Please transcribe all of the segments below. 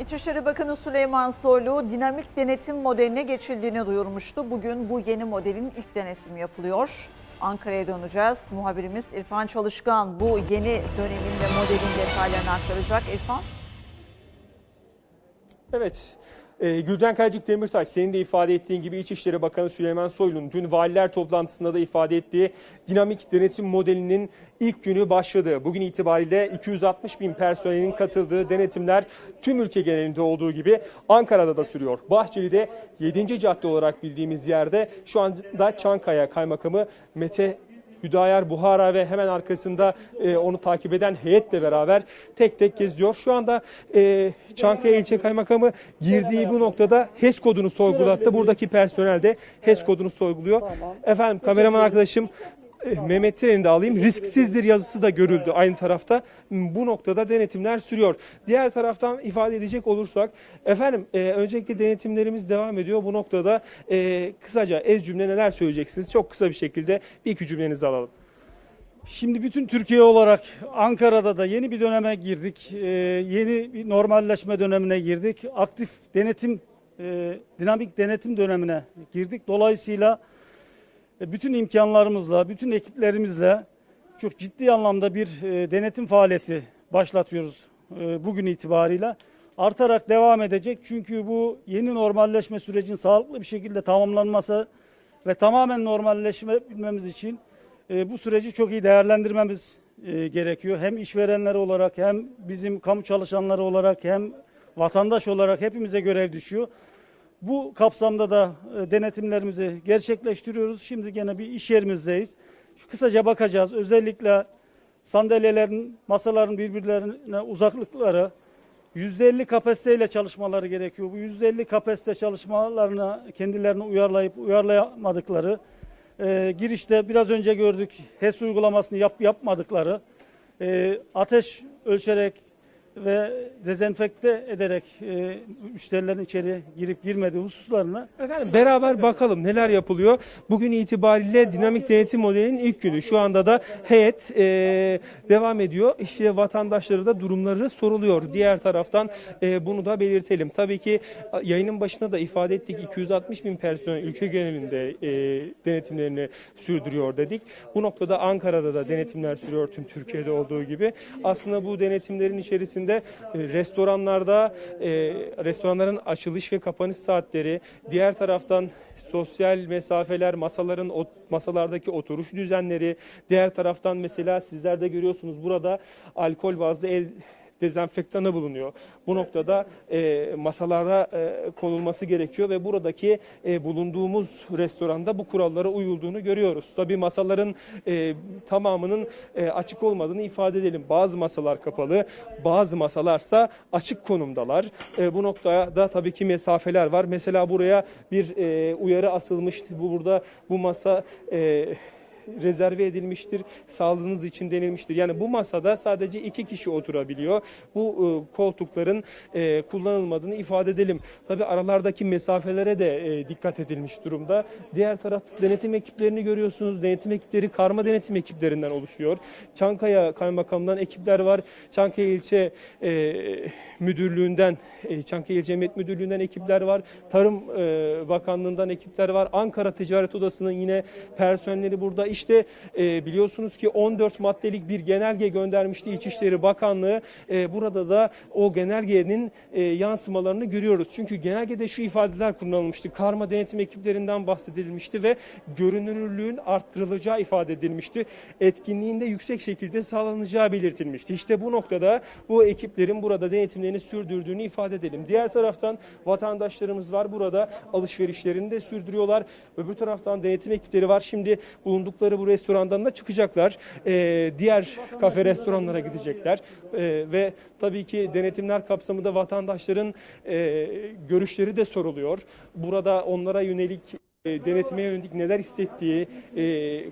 İçişleri Bakanı Süleyman Soylu dinamik denetim modeline geçildiğini duyurmuştu. Bugün bu yeni modelin ilk denetimi yapılıyor. Ankara'ya döneceğiz. Muhabirimiz İrfan Çalışkan bu yeni dönemin ve modelin detaylarını aktaracak. İrfan. Evet. Ee, Gülden Karacık Demirtaş senin de ifade ettiğin gibi İçişleri Bakanı Süleyman Soylu'nun dün valiler toplantısında da ifade ettiği dinamik denetim modelinin ilk günü başladı. Bugün itibariyle 260 bin personelin katıldığı denetimler tüm ülke genelinde olduğu gibi Ankara'da da sürüyor. Bahçeli'de 7. cadde olarak bildiğimiz yerde şu anda Çankaya Kaymakamı Mete Hüdayar Buhara ve hemen arkasında e, onu takip eden heyetle beraber tek tek geziyor. Şu anda e, Çankaya İlçe Kaymakamı girdiği bu noktada HES kodunu sorgulattı. Buradaki personel de HES kodunu sorguluyor. Efendim kameraman arkadaşım Mehmet Tren'i de alayım. Risksizdir yazısı da görüldü aynı tarafta. Bu noktada denetimler sürüyor. Diğer taraftan ifade edecek olursak efendim e, öncelikle denetimlerimiz devam ediyor. Bu noktada e, kısaca ez cümle neler söyleyeceksiniz? Çok kısa bir şekilde bir iki cümlenizi alalım. Şimdi bütün Türkiye olarak Ankara'da da yeni bir döneme girdik. Ee, yeni bir normalleşme dönemine girdik. Aktif denetim, e, dinamik denetim dönemine girdik. Dolayısıyla e, bütün imkanlarımızla, bütün ekiplerimizle çok ciddi anlamda bir e, denetim faaliyeti başlatıyoruz e, bugün itibariyle. Artarak devam edecek çünkü bu yeni normalleşme sürecin sağlıklı bir şekilde tamamlanması ve tamamen normalleşmemiz için e, bu süreci çok iyi değerlendirmemiz gerekiyor. Hem işverenler olarak hem bizim kamu çalışanları olarak hem vatandaş olarak hepimize görev düşüyor. Bu kapsamda da e, denetimlerimizi gerçekleştiriyoruz. Şimdi gene bir iş yerimizdeyiz. Kısaca bakacağız. Özellikle sandalyelerin, masaların birbirlerine uzaklıkları, %50 kapasiteyle çalışmaları gerekiyor. Bu %50 kapasite çalışmalarına kendilerini uyarlayıp uyarlayamadıkları, e, girişte biraz önce gördük HES uygulamasını yap, yapmadıkları, e, ateş ölçerek ve dezenfekte ederek e, müşterilerin içeri girip girmediği hususlarına Efendim beraber bakalım neler yapılıyor. Bugün itibariyle dinamik denetim modelinin ilk günü. Şu anda da heyet e, devam ediyor. İşte vatandaşlara da durumları soruluyor. Diğer taraftan e, bunu da belirtelim. Tabii ki yayının başında da ifade ettik 260 bin personel ülke genelinde e, denetimlerini sürdürüyor dedik. Bu noktada Ankara'da da denetimler sürüyor tüm Türkiye'de olduğu gibi. Aslında bu denetimlerin içerisinde e, restoranlarda e, restoranların açılış ve kapanış saatleri, diğer taraftan sosyal mesafeler, masaların masalardaki oturuş düzenleri, diğer taraftan mesela sizler de görüyorsunuz burada alkol bazlı el dezenfektanı bulunuyor. Bu noktada e, masalara e, konulması gerekiyor ve buradaki e, bulunduğumuz restoranda bu kurallara uyulduğunu görüyoruz. Tabii masaların e, tamamının e, açık olmadığını ifade edelim. Bazı masalar kapalı, bazı masalarsa açık konumdalar. E, bu noktada tabii ki mesafeler var. Mesela buraya bir e, uyarı asılmış. Bu burada bu masa e, rezerve edilmiştir. Sağlığınız için denilmiştir. Yani bu masada sadece iki kişi oturabiliyor. Bu e, koltukların e, kullanılmadığını ifade edelim. Tabii aralardaki mesafelere de e, dikkat edilmiş durumda. Diğer tarafta denetim ekiplerini görüyorsunuz. Denetim ekipleri karma denetim ekiplerinden oluşuyor. Çankaya Kaymakamından ekipler var. Çankaya İlçe e, Müdürlüğü'nden, e, Çankaya İl Cemiyet Müdürlüğü'nden ekipler var. Tarım e, Bakanlığı'ndan ekipler var. Ankara Ticaret Odası'nın yine personeli burada. İşte e, biliyorsunuz ki 14 maddelik bir genelge göndermişti İçişleri Bakanlığı. E, burada da o genelgenin e, yansımalarını görüyoruz. Çünkü genelgede şu ifadeler kullanılmıştı. Karma denetim ekiplerinden bahsedilmişti ve görünürlüğün arttırılacağı ifade edilmişti. Etkinliğinde yüksek şekilde sağlanacağı belirtilmişti. İşte bu noktada bu ekiplerin burada denetimlerini sürdürdüğünü ifade edelim. Diğer taraftan vatandaşlarımız var burada alışverişlerini de sürdürüyorlar. Öbür taraftan denetim ekipleri var. Şimdi bulundukları bu restorandan da çıkacaklar. Ee, diğer kafe restoranlara gidecekler. Ee, ve tabii ki denetimler kapsamında vatandaşların e, görüşleri de soruluyor. Burada onlara yönelik e, denetime yönelik neler hissettiği e,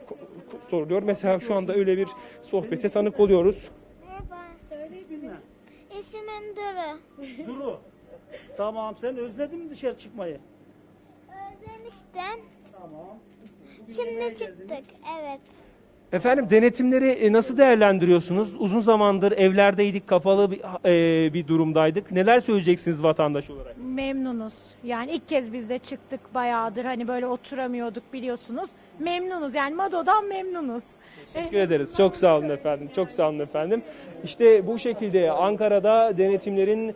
soruluyor. Mesela şu anda öyle bir sohbete tanık oluyoruz. Merhaba. İsmim Duru. Duru. Tamam sen özledin mi dışarı çıkmayı? Özlemiştim. Tamam. Şimdi çıktık. Evet. Efendim denetimleri e, nasıl değerlendiriyorsunuz? Uzun zamandır evlerdeydik, kapalı bir, e, bir durumdaydık. Neler söyleyeceksiniz vatandaş olarak? Memnunuz. Yani ilk kez biz de çıktık bayağıdır. Hani böyle oturamıyorduk biliyorsunuz. Memnunuz. Yani Mado'dan memnunuz. Teşekkür ederiz. Çok sağ olun efendim. Çok sağ olun efendim. İşte bu şekilde Ankara'da denetimlerin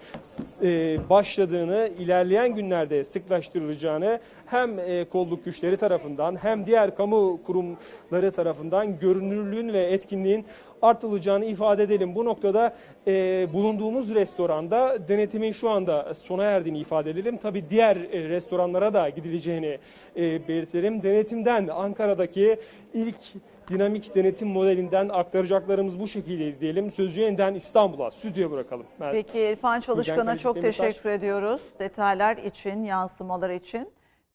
e, başladığını, ilerleyen günlerde sıklaştırılacağını hem e, kolluk güçleri tarafından hem diğer kamu kurumları tarafından görünürlüğün ve etkinliğin artılacağını ifade edelim. Bu noktada e, bulunduğumuz restoranda denetimin şu anda sona erdiğini ifade edelim. Tabii diğer e, restoranlara da gidileceğini e, belirtelim. Denetimden Ankara'daki ilk dinamik denetim modelinden aktaracaklarımız bu şekilde diyelim. Sözcü yeniden İstanbul'a, stüdyoya bırakalım. Peki İrfan Çalışkan'a çok teşekkür ediyoruz detaylar için, yansımalar için.